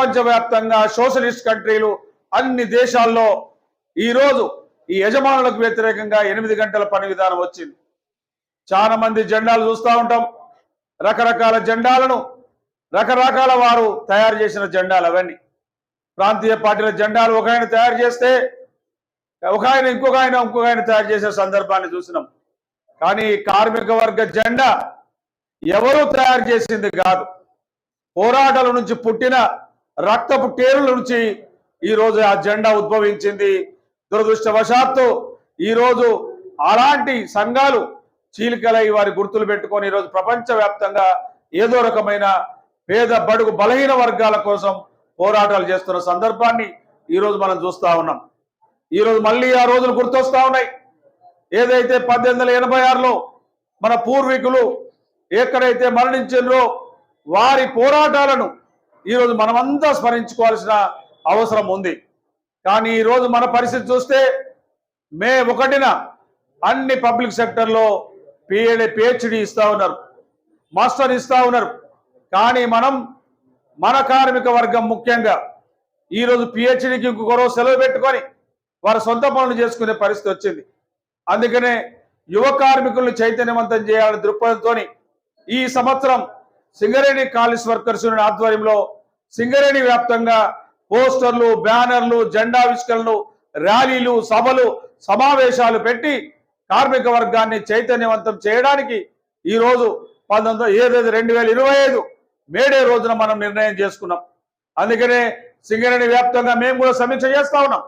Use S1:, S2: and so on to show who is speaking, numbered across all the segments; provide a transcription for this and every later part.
S1: ప్రపంచవ్యాప్తంగా సోషలిస్ట్ కంట్రీలు అన్ని దేశాల్లో ఈ రోజు ఈ యజమానులకు వ్యతిరేకంగా ఎనిమిది గంటల పని విధానం వచ్చింది. చాలా మంది జెండాలు చూస్తూ ఉంటాం. రకరకాల జెండాలను రకరకాల వారు తయారు చేసిన జెండాలు అవన్నీ. ప్రాంతీయ పార్టీల జెండాలు ఒక ఆయన తయారు చేస్తే ఒక ఆయన ఇంకొక ఆయన ఇంకొక ఆయన తయారు చేసే సందర్భాన్ని చూసినాం. కానీ కార్మిక వర్గ జెండా ఎవరు తయారు చేసింది కాదు. పోరాటాల నుంచి పుట్టిన రక్తపు టేరుల నుంచి ఈరోజు ఆ జెండా ఉద్భవించింది. దురదృష్టవశాత్తు ఈరోజు అలాంటి సంఘాలు చీలికలై వారి గుర్తులు పెట్టుకొని ఈరోజు ప్రపంచవ్యాప్తంగా ఏదో రకమైన పేద బడుగు బలహీన వర్గాల కోసం పోరాటాలు చేస్తున్న సందర్భాన్ని ఈరోజు మనం చూస్తా ఉన్నాం. ఈరోజు మళ్ళీ ఆ రోజులు గుర్తొస్తా ఉన్నాయి. ఏదైతే పద్దెనిమిది ఎనభై ఆరులో మన పూర్వీకులు ఎక్కడైతే మరణించారో వారి పోరాటాలను ఈరోజు మనమంతా స్మరించుకోవాల్సిన అవసరం ఉంది. కానీ ఈరోజు మన పరిస్థితి చూస్తే మే ఒకటిన అన్ని పబ్లిక్ సెక్టర్లో పిహెడ్ పిహెచ్డి ఇస్తూ ఉన్నారు. మాస్టర్ ఇస్తూ ఉన్నారు. కానీ మనం మన కార్మిక వర్గం ముఖ్యంగా ఈరోజు పిహెచ్డికి ఇంకొకరో సెలవు పెట్టుకొని వారి సొంత పనులు చేసుకునే పరిస్థితి వచ్చింది. అందుకనే యువ కార్మికులను చైతన్యవంతం చేయాలనే దృక్పథంతో ఈ సంవత్సరం సింగరేణి కాలేజ్ వర్కర్స్ యూనియన్ ఆధ్వర్యంలో సింగరేణి వ్యాప్తంగా పోస్టర్లు బ్యానర్లు జెండావిష్కరణలు ర్యాలీలు సభలు సమావేశాలు పెట్టి కార్మిక వర్గాన్ని చైతన్యవంతం చేయడానికి ఈ రోజు పంతొమ్మిది ఏదైతే రెండు వేల ఇరవై ఐదు మేడే రోజున మనం నిర్ణయం చేసుకున్నాం. అందుకనే సింగరేణి వ్యాప్తంగా మేము కూడా సమీక్ష చేస్తా ఉన్నాం.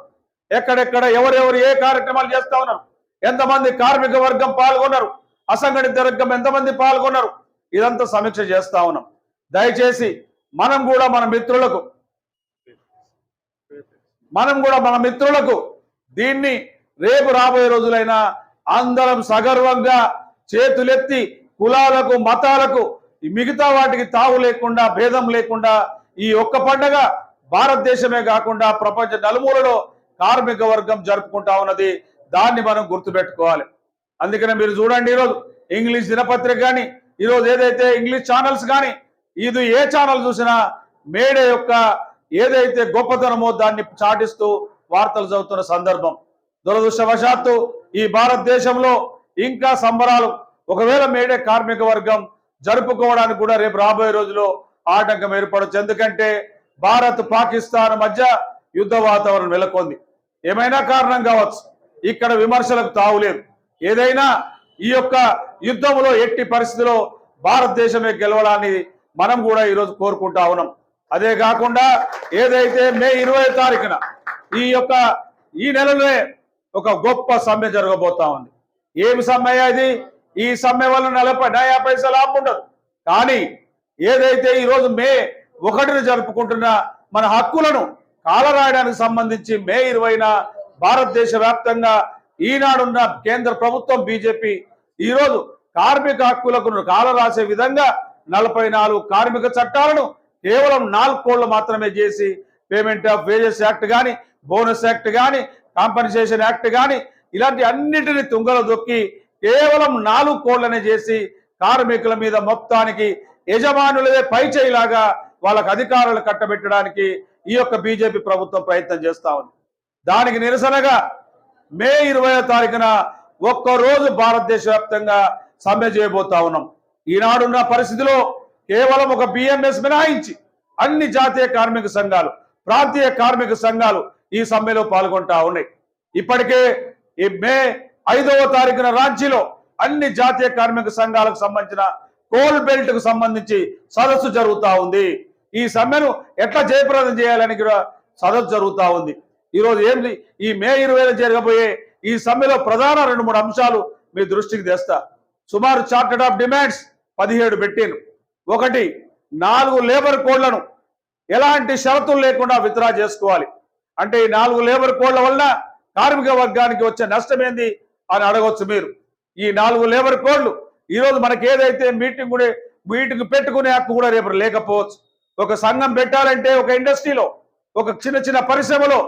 S1: ఎక్కడెక్కడ ఎవరెవరు ఏ కార్యక్రమాలు చేస్తా ఉన్నారు ఎంతమంది కార్మిక వర్గం పాల్గొన్నారు? అసంఘటిత వర్గం ఎంతమంది పాల్గొన్నారు? ఇదంతా సమీక్ష చేస్తా ఉన్నాం. దయచేసి మనం కూడా మన మిత్రులకు మనం కూడా మన మిత్రులకు దీన్ని రేపు రాబోయే రోజులైనా అందరం సగర్వంగా చేతులెత్తి కులాలకు మతాలకు మిగతా వాటికి తావు లేకుండా భేదం లేకుండా ఈ ఒక్క పండగ భారతదేశమే కాకుండా ప్రపంచ నలుమూలలో కార్మిక వర్గం జరుపుకుంటా ఉన్నది. దాన్ని మనం గుర్తుపెట్టుకోవాలి. అందుకనే మీరు చూడండి ఈరోజు ఇంగ్లీష్ దినపత్రిక కానీ ఈరోజు ఏదైతే ఇంగ్లీష్ ఛానల్స్ కానీ ఇది ఏ ఛానల్ చూసినా మేడే యొక్క ఏదైతే గొప్పతనమో దాన్ని చాటిస్తూ వార్తలు చదువుతున్న సందర్భం. దురదృష్టవశాత్తు ఈ భారతదేశంలో ఇంకా సంబరాలు ఒకవేళ మేడే కార్మిక వర్గం జరుపుకోవడానికి కూడా రేపు రాబోయే రోజుల్లో ఆటంకం ఏర్పడవచ్చు ఎందుకంటే భారత్ పాకిస్తాన్ మధ్య యుద్ధ వాతావరణం నెలకొంది. ఏమైనా కారణం కావచ్చు. ఇక్కడ విమర్శలకు తావులేదు. ఏదైనా ఈ యొక్క యుద్ధంలో ఎట్టి పరిస్థితిలో భారతదేశమే గెలవడాన్ని మనం కూడా ఈరోజు కోరుకుంటా ఉన్నాం. అదే కాకుండా ఏదైతే మే ఇరవై తారీఖున ఈ యొక్క ఈ నెలలోనే ఒక గొప్ప సమ్మె జరగబోతా ఉంది. ఏమి సమ్మె అది? ఈ సమ్మె వల్ల నలభై నయా పైసలు ఆపుండదు ఉండదు. కానీ ఏదైతే ఈరోజు మే ఒకటిని జరుపుకుంటున్న మన హక్కులను కాలరాయడానికి సంబంధించి మే ఇరవైన భారతదేశ వ్యాప్తంగా ఈనాడున్న కేంద్ర ప్రభుత్వం బీజేపీ ఈరోజు కార్మిక హక్కులకు కాల రాసే విధంగా నలభై నాలుగు కార్మిక చట్టాలను కేవలం నాలుగు కోళ్ళు మాత్రమే చేసి పేమెంట్ ఆఫ్ వేజెస్ యాక్ట్ కానీ బోనస్ యాక్ట్ కానీ కాంపన్సేషన్ యాక్ట్ కానీ ఇలాంటి అన్నిటిని తుంగలు దొక్కి కేవలం నాలుగు కోళ్ళనే చేసి కార్మికుల మీద మొత్తానికి యజమానులదే పై వాళ్ళకు అధికారాలు కట్టబెట్టడానికి ఈ యొక్క బీజేపీ ప్రభుత్వం ప్రయత్నం చేస్తా ఉంది. దానికి నిరసనగా మే ఇరవై తారీఖున ఒక్క రోజు భారతదేశ వ్యాప్తంగా సమ్మె చేయబోతా ఉన్నాం. ఈనాడున్న పరిస్థితిలో కేవలం ఒక బిఎంఎస్ మినహాయించి అన్ని జాతీయ కార్మిక సంఘాలు ప్రాంతీయ కార్మిక సంఘాలు ఈ సమ్మెలో పాల్గొంటా ఉన్నాయి. ఇప్పటికే ఈ మే ఐదవ తారీఖున రాంచీలో అన్ని జాతీయ కార్మిక సంఘాలకు సంబంధించిన కోల్ బెల్ట్కు సంబంధించి సదస్సు జరుగుతూ ఉంది. ఈ సమ్మెను ఎట్లా జయప్రదం చేయాలని కూడా సదస్సు జరుగుతూ ఉంది. ఈరోజు ఏంది? ఈ మే ఇరవైలో జరగబోయే ఈ సమ్మెలో ప్రధాన రెండు మూడు అంశాలు మీ దృష్టికి తెస్తా. సుమారు చార్టెడ్ ఆఫ్ డిమాండ్స్ పదిహేడు పెట్టాను ఒకటి నాలుగు లేబర్ కోడ్లను ఎలాంటి షరతులు లేకుండా విత్డ్రా చేసుకోవాలి. అంటే ఈ నాలుగు లేబర్ కోడ్ల వలన కార్మిక వర్గానికి వచ్చే నష్టం ఏంది అని అడగవచ్చు మీరు. ఈ నాలుగు లేబర్ కోడ్లు ఈరోజు మనకి ఏదైతే మీటింగ్ కూడా మీటింగ్ పెట్టుకునే హక్కు కూడా రేపు లేకపోవచ్చు. ఒక సంఘం పెట్టాలంటే ఒక ఇండస్ట్రీలో ఒక చిన్న చిన్న పరిశ్రమలో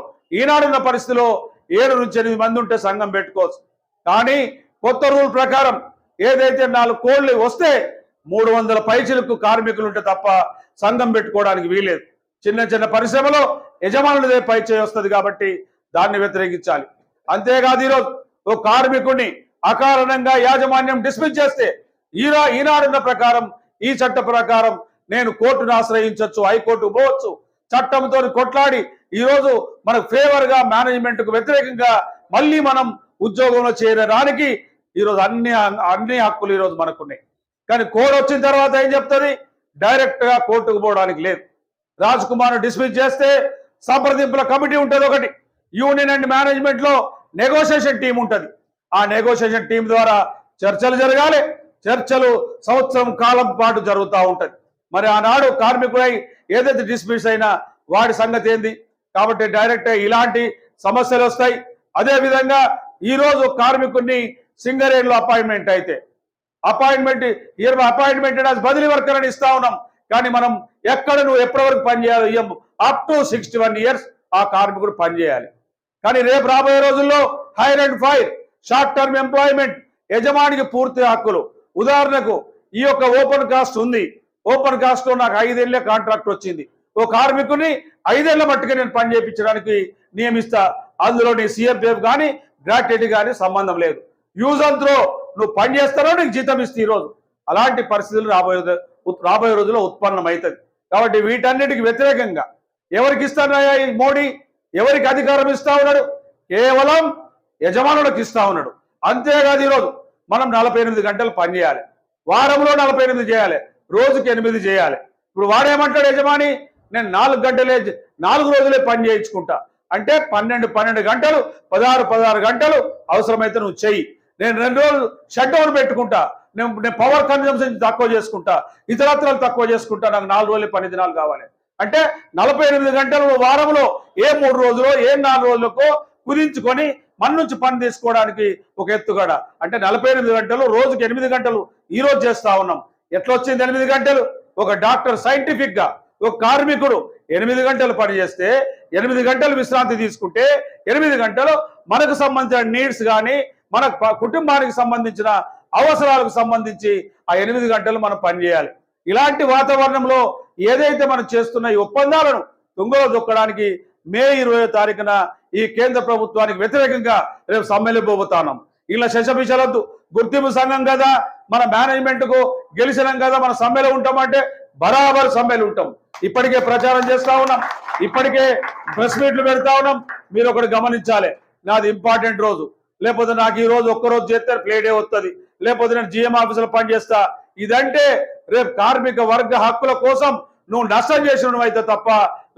S1: ఈనాడున్న పరిస్థితిలో ఏడు నుంచి ఎనిమిది మంది ఉంటే సంఘం పెట్టుకోవచ్చు. కానీ కొత్త రూల్ ప్రకారం ఏదైతే నాలుగు కోళ్ళు వస్తే మూడు వందల పైచలకు కార్మికులు ఉంటే తప్ప సంఘం పెట్టుకోవడానికి వీలేదు చిన్న చిన్న పరిశ్రమలో యజమానులదే పైచే వస్తుంది కాబట్టి దాన్ని వ్యతిరేకించాలి. అంతేకాదు ఈరోజు ఓ కార్మికుడిని అకారణంగా యాజమాన్యం డిస్మిస్ చేస్తే ఈరా ఈనాడున్న ప్రకారం ఈ చట్ట ప్రకారం నేను కోర్టును ఆశ్రయించవచ్చు హైకోర్టు పోవచ్చు చట్టంతో కొట్లాడి ఈరోజు మనకు ఫేవర్గా మేనేజ్మెంట్కు మేనేజ్మెంట్కు వ్యతిరేకంగా మళ్ళీ మనం ఉద్యోగంలో చేరడానికి ఈరోజు అన్ని అన్ని హక్కులు ఈరోజు మనకున్నాయి. కానీ కోడ్ వచ్చిన తర్వాత ఏం చెప్తుంది? డైరెక్ట్గా కోర్టుకు పోవడానికి లేదు. రాజ్ కుమార్ డిస్మిస్ చేస్తే సంప్రదింపుల కమిటీ ఉంటుంది ఒకటి. యూనియన్ అండ్ మేనేజ్మెంట్లో నెగోషియేషన్ టీం ఉంటుంది. ఆ నెగోషియేషన్ టీం ద్వారా చర్చలు జరగాలి. చర్చలు సంవత్సరం కాలం పాటు జరుగుతూ ఉంటుంది. మరి ఆనాడు కార్మికుడై ఏదైతే డిస్మిస్ అయినా వాడి సంగతి ఏంది? కాబట్టి డైరెక్ట్ ఇలాంటి సమస్యలు వస్తాయి. అదే విధంగా ఈ కార్మికుడిని సింగరేణిలో అపాయింట్మెంట్ అయితే అపాయింట్మెంట్ ఇరవై అపాయింట్మెంట్ బదిలీ వర్కర్ అని ఇస్తా ఉన్నాం. కానీ మనం ఎక్కడ నువ్వు ఎప్పటి వరకు పని చేయాలి ఇయ్యం up to sixty one years ఆ కార్మికుడు పని చేయాలి. కానీ రేపు రాబోయే రోజుల్లో hire and fire short term employment యజమానికి పూర్తి హక్కులు. ఉదాహరణకు ఈ యొక్క ఓపెన్ కాస్ట్ ఉంది. ఓపెన్ కాస్ట్లో నాకు ఐదేళ్ళే కాంట్రాక్ట్ వచ్చింది. ఓ కార్మికుని ఐదేళ్ళ మట్టుగా నేను పని చేయించడానికి నియమిస్తా. అందులో నీ సిఎఫ్ఎఫ్ కానీ గ్రాట్యుటీ కానీ సంబంధం లేదు. యూజ్ అంత్రో త్రో నువ్వు పని చేస్తారో నీకు జీతం ఇస్తే ఈరోజు అలాంటి పరిస్థితులు రాబోయే రాబోయే రోజుల్లో ఉత్పన్నం అవుతుంది కాబట్టి వీటన్నిటికి వ్యతిరేకంగా ఎవరికి ఇస్తానయ్యా ఈ మోడీ? ఎవరికి అధికారం ఇస్తా ఉన్నాడు? కేవలం యజమానులకు ఇస్తా ఉన్నాడు. అంతేకాదు ఈరోజు మనం నలభై ఎనిమిది గంటలు పని చేయాలి. వారంలో నలభై ఎనిమిది చేయాలి. రోజుకి ఎనిమిది చేయాలి. ఇప్పుడు వాడేమంటాడు యజమాని? నేను నాలుగు గంటలే నాలుగు రోజులే పని చేయించుకుంటా. అంటే పన్నెండు పన్నెండు గంటలు పదహారు పదహారు గంటలు అవసరమైతే నువ్వు చెయ్యి. నేను రెండు రోజులు షట్ డౌన్ పెట్టుకుంటా. నేను నేను పవర్ కన్జంప్షన్ తక్కువ చేసుకుంటా. ఇతరత్రాలు తక్కువ చేసుకుంటా. నాకు నాలుగు రోజులు పని దినాలు కావాలి. అంటే నలభై ఎనిమిది గంటలు వారంలో ఏ మూడు రోజులు ఏ నాలుగు రోజులకో కుదించుకొని మన నుంచి పని తీసుకోవడానికి ఒక ఎత్తుగడ. అంటే నలభై ఎనిమిది గంటలు రోజుకి ఎనిమిది గంటలు ఈ రోజు చేస్తా ఉన్నాం. ఎట్లా వచ్చింది ఎనిమిది గంటలు? ఒక డాక్టర్ సైంటిఫిక్గా ఒక కార్మికుడు ఎనిమిది గంటలు పనిచేస్తే ఎనిమిది గంటలు విశ్రాంతి తీసుకుంటే ఎనిమిది గంటలు మనకు సంబంధించిన నీడ్స్ కానీ మన కుటుంబానికి సంబంధించిన అవసరాలకు సంబంధించి ఆ ఎనిమిది గంటలు మనం పనిచేయాలి ఇలాంటి వాతావరణంలో ఏదైతే మనం చేస్తున్న ఈ ఒప్పందాలను తుంగలో దొక్కడానికి మే ఇరవై తారీఖున ఈ కేంద్ర ప్రభుత్వానికి వ్యతిరేకంగా రేపు సమ్మెలు ఇలా శశపిశలద్దు గుర్తింపు సంఘం కదా. మన మేనేజ్మెంట్కు గెలిచినాం కదా. మన సమ్మెలో ఉంటామంటే బరాబర్ సమ్మెలు ఉంటాం. ఇప్పటికే ప్రచారం చేస్తా ఉన్నాం. ఇప్పటికే ప్రెస్ మీట్లు పెడతా ఉన్నాం. మీరు ఒకటి గమనించాలి. నాది ఇంపార్టెంట్ రోజు. లేకపోతే నాకు ఈ రోజు ఒక్కరోజు చేస్తే ప్లేడే వస్తుంది లేకపోతే నేను జిఎం ఆఫీసులో పనిచేస్తా ఇదంటే రేపు కార్మిక వర్గ హక్కుల కోసం నువ్వు నష్టం చేసిన అయితే తప్ప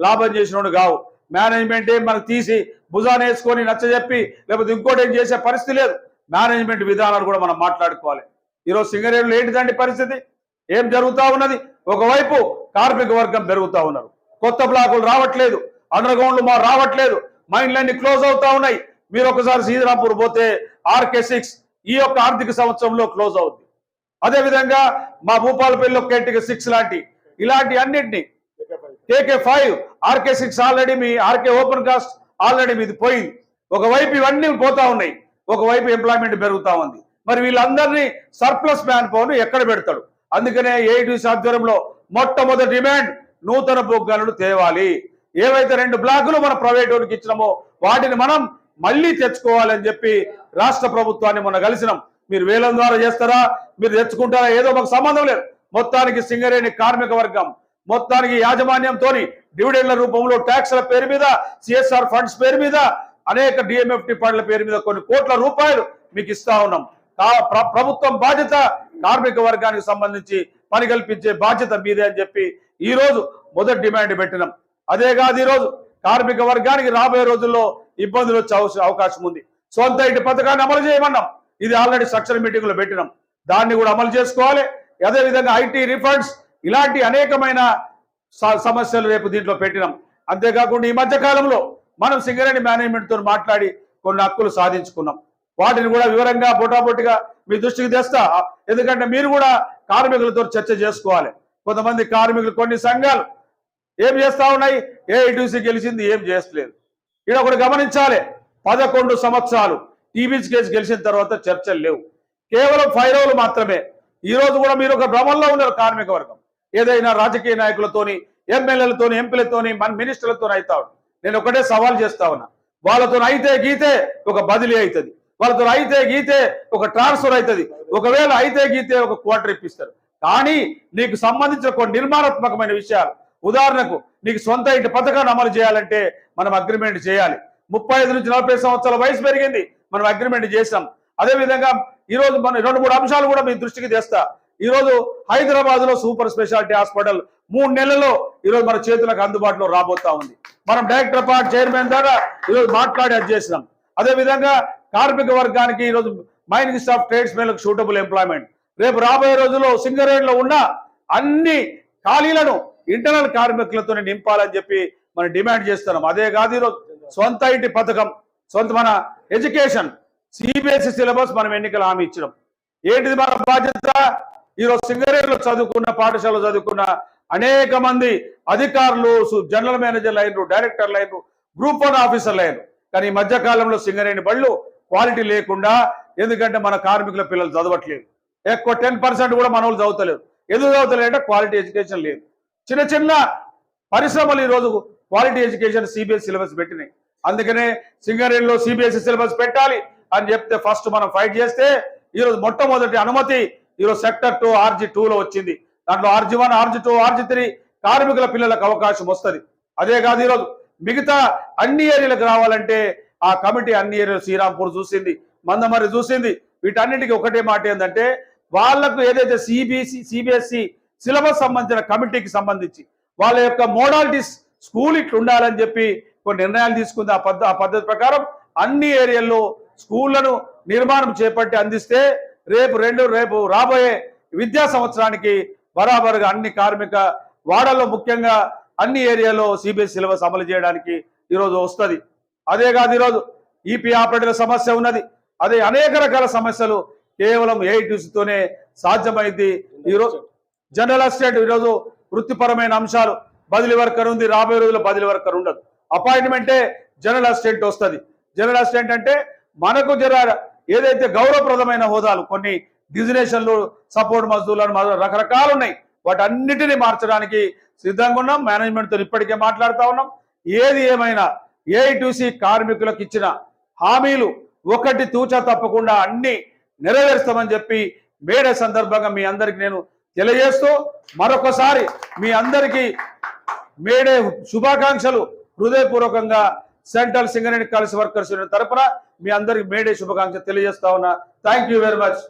S1: లాభం చేసిన కావు. మేనేజ్మెంట్ ఏం మనకు తీసి భుజాన్ని వేసుకొని నచ్చజెప్పి లేకపోతే ఇంకోటి ఏం చేసే పరిస్థితి లేదు. మేనేజ్మెంట్ విధానాలు కూడా మనం మాట్లాడుకోవాలి. ఈరోజు సింగరేణులు ఏంటిదండి పరిస్థితి? ఏం జరుగుతా ఉన్నది? ఒకవైపు కార్మిక వర్గం పెరుగుతూ ఉన్నారు కొత్త బ్లాకులు రావట్లేదు. అండర్ గ్రౌండ్లు మా రావట్లేదు. మైన్లన్నీ క్లోజ్ అవుతా ఉన్నాయి. మీరు ఒకసారి సీతారాంపూర్ పోతే ఆర్కే సిక్స్ ఈ యొక్క ఆర్థిక సంవత్సరంలో క్లోజ్ అవుద్ది. అదేవిధంగా మా భూపాలపల్లిలో కేటిక సిక్స్ లాంటి ఇలాంటి అన్నింటినీ KK five RK six already మీ ఆర్కే ఓపెన్ కాస్ట్ ఆల్రెడీ మీది పోయింది. ఒకవైపు ఇవన్నీ పోతా ఉన్నాయి. ఒకవైపు ఎంప్లాయ్మెంట్ పెరుగుతా ఉంది. మరి వీళ్ళందరినీ సర్ప్లస్ మ్యాన్ పవర్ ఎక్కడ పెడతాడు? అందుకనే ఏఐటీసీ ఆధ్వర్యంలో మొట్టమొదటి డిమాండ్ నూతన బొగ్గలను తేవాలి. ఏవైతే రెండు బ్లాకులు మన ప్రైవేట్ వాడికి ఇచ్చినామో వాటిని మనం మళ్ళీ తెచ్చుకోవాలని చెప్పి రాష్ట్ర ప్రభుత్వాన్ని మొన్న కలిసినాం. మీరు వేలం ద్వారా చేస్తారా? మీరు తెచ్చుకుంటారా? ఏదో మాకు సంబంధం లేదు. మొత్తానికి సింగరేణి కార్మిక వర్గం మొత్తానికి యాజమాన్యంతో డివిడెండ్ల రూపంలో ట్యాక్స్ల పేరు మీద సిఎస్ఆర్ ఫండ్స్ పేరు మీద అనేక డిఎంఎఫ్టి ఫండ్ల పేరు మీద కొన్ని కోట్ల రూపాయలు మీకు ఇస్తా ఉన్నాం. ప్రభుత్వం బాధ్యత కార్మిక వర్గానికి సంబంధించి పని కల్పించే బాధ్యత మీదే అని చెప్పి ఈ రోజు మొదటి డిమాండ్ పెట్టినాం. అదే కాదు ఈ రోజు కార్మిక వర్గానికి రాబోయే రోజుల్లో ఇబ్బందులు వచ్చే అవస- అవకాశం ఉంది. సొంత ఇంటి పథకాన్ని అమలు చేయమన్నాం. ఇది ఆల్రెడీ స్ట్రక్చర్ మీటింగ్లో పెట్టినాం. దాన్ని కూడా అమలు చేసుకోవాలి. అదే విధంగా ఐటీ రిఫండ్స్ ఇలాంటి అనేకమైన సమస్యలు రేపు దీంట్లో పెట్టినాం. అంతేకాకుండా ఈ మధ్య కాలంలో మనం సింగరేణి మేనేజ్మెంట్తో మాట్లాడి కొన్ని హక్కులు సాధించుకున్నాం. వాటిని కూడా వివరంగా బొటాబొట్టిగా మీ దృష్టికి తెస్తా. ఎందుకంటే మీరు కూడా కార్మికులతో చర్చ చేసుకోవాలి. కొంతమంది కార్మికులు కొన్ని సంఘాలు ఏం చేస్తా ఉన్నాయి? ఏఐటీసీ గెలిచింది ఏం చేస్తలేదు. ఇక్కడ ఒకటి గమనించాలి. పదకొండు సంవత్సరాలు టీబీసీ కేసు గెలిచిన తర్వాత చర్చలు లేవు. కేవలం ఫైవ్ రోజులు మాత్రమే. ఈ రోజు కూడా మీరు ఒక భ్రమంలో ఉన్నారు కార్మిక వర్గం. ఏదైనా రాజకీయ నాయకులతోని ఎమ్మెల్యేలతోని ఎంపీలతోని మన మినిస్టర్లతో అవుతా నేను ఒకటే సవాల్ చేస్తా ఉన్నా. వాళ్ళతో అయితే గీతే ఒక బదిలీ అవుతుంది. వాళ్ళతో అయితే గీతే ఒక ట్రాన్స్ఫర్ అవుతుంది. ఒకవేళ అయితే గీతే ఒక క్వార్టర్ ఇప్పిస్తారు. కానీ నీకు సంబంధించిన కొన్ని నిర్మాణాత్మకమైన విషయాలు. ఉదాహరణకు నీకు సొంత ఇంటి పథకాన్ని అమలు చేయాలంటే మనం అగ్రిమెంట్ చేయాలి. ముప్పై ఐదు నుంచి నలభై సంవత్సరాల వయసు పెరిగింది. మనం అగ్రిమెంట్ చేసాం అదేవిధంగా ఈరోజు మనం మన రెండు మూడు అంశాలు కూడా మీ దృష్టికి తెస్తా. ఈరోజు హైదరాబాద్లో సూపర్ స్పెషాలిటీ హాస్పిటల్ మూడు నెలల్లో ఈరోజు మన చేతులకు అందుబాటులో రాబోతా ఉంది. మనం డైరెక్టర్ పార్ట్ చైర్మన్ ద్వారా ఈరోజు మాట్లాడి అది చేసినాం. అదేవిధంగా కార్మిక వర్గానికి ఈరోజు మైనింగ్ ఆఫ్ ట్రేడ్స్ మెన్లకు సూటబుల్ ఎంప్లాయ్మెంట్ రేపు రాబోయే రోజుల్లో సింగరేణిలో ఉన్న అన్ని ఖాళీలను ఇంటర్నల్ కార్మికులతో నింపాలని చెప్పి మనం డిమాండ్ చేస్తున్నాం. అదే కాదు ఈరోజు సొంత ఇంటి పథకం సొంత మన ఎడ్యుకేషన్ సిబిఎస్ఈ సిలబస్ మనం ఎన్నికలు హామీ ఇచ్చినాం. ఏంటిది మన బాధ్యత? ఈరోజు సింగరేణిలో చదువుకున్న పాఠశాలలో చదువుకున్న అనేక మంది అధికారులు జనరల్ మేనేజర్లు అయినరు డైరెక్టర్లు అయినరు గ్రూప్ వన్ ఆఫీసర్లు అయినరు కానీ ఈ మధ్యకాలంలో సింగరేణి బళ్ళు క్వాలిటీ లేకుండా ఎందుకంటే మన కార్మికుల పిల్లలు చదవట్లేదు. ఎక్కువ టెన్ పర్సెంట్ కూడా మన వాళ్ళు చదువుతలేరు. ఎందుకు చదువుతలేరు అంటే క్వాలిటీ ఎడ్యుకేషన్ లేదు. చిన్న చిన్న పరిశ్రమలు ఈ రోజు క్వాలిటీ ఎడ్యుకేషన్ సిబిఎస్ సిలబస్ పెట్టినాయి. అందుకనే సింగరేణిలో సిబిఎస్ఈ సిలబస్ పెట్టాలి అని చెప్తే ఫస్ట్ మనం ఫైట్ చేస్తే ఈరోజు మొట్టమొదటి అనుమతి ఈరోజు సెక్టర్ టూ ఆర్జీ లో వచ్చింది. దాంట్లో RG one RG two RG three కార్మికుల పిల్లలకు అవకాశం వస్తుంది. అదే కాదు ఈరోజు మిగతా అన్ని ఏరియాలకు రావాలంటే ఆ కమిటీ అన్ని శ్రీరాంపూర్ చూసింది మందమరి చూసింది. వీటన్నిటికీ ఒకటే మాట ఏంటంటే వాళ్ళకు ఏదైతే సిబిఎస్ఈ సిబిఎస్ఈ సిలబస్ సంబంధించిన కమిటీకి సంబంధించి వాళ్ళ యొక్క మోడాలిటీస్ స్కూల్ ఇట్లా ఉండాలని చెప్పి కొన్ని నిర్ణయాలు తీసుకుంది ఆ పద్ధ ఆ పద్ధతి ప్రకారం అన్ని ఏరియాల్లో స్కూళ్ళను నిర్మాణం చేపట్టి అందిస్తే రేపు రెండు రేపు రాబోయే విద్యా సంవత్సరానికి బరాబరుగా అన్ని కార్మిక వాడల్లో ముఖ్యంగా అన్ని ఏరియాలో సిబిఎస్ సిలబస్ అమలు చేయడానికి ఈరోజు వస్తుంది. అదే కాదు ఈరోజు ఈపీ ఆపరేటర్ల సమస్య ఉన్నది. అదే అనేక రకాల సమస్యలు కేవలం ఏఐటీసీతోనే సాధ్యమైంది. ఈరోజు జనరల్ అసిస్టెంట్ ఈరోజు వృత్తిపరమైన అంశాలు. బదిలీ వర్కర్ ఉంది రాబోయే రోజుల్లో బదిలీ వర్కర్ ఉండదు. అపాయింట్మెంటే జనరల్ అసిస్టెంట్ వస్తుంది. జనరల్ అసిస్టెంట్ అంటే మనకు జర ఏదైతే గౌరవప్రదమైన హోదాలు కొన్ని డిజినేషన్లు సపోర్ట్ మజదూర్లు రకరకాలు ఉన్నాయి. వాటన్నిటిని మార్చడానికి సిద్ధంగా ఉన్నాం. మేనేజ్మెంట్తో ఇప్పటికే మాట్లాడుతూ ఉన్నాం. ఏది ఏమైనా ఏఐటీసీ కార్మికులకు ఇచ్చిన హామీలు ఒకటి తూచా తప్పకుండా అన్ని నెరవేరుస్తామని చెప్పి మేడే సందర్భంగా మీ అందరికి నేను తెలియజేస్తూ మరొకసారి మీ అందరికీ మేడే శుభాకాంక్షలు హృదయపూర్వకంగా సెంట్రల్ సింగరేణి కాలేజ్ వర్కర్స్ తరఫున తరపున మీ అందరికి మేడే శుభాకాంక్షలు తెలియజేస్తా ఉన్నా. Thank you very much